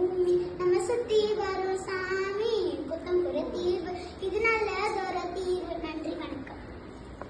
நம்ம சுத்தி வரும்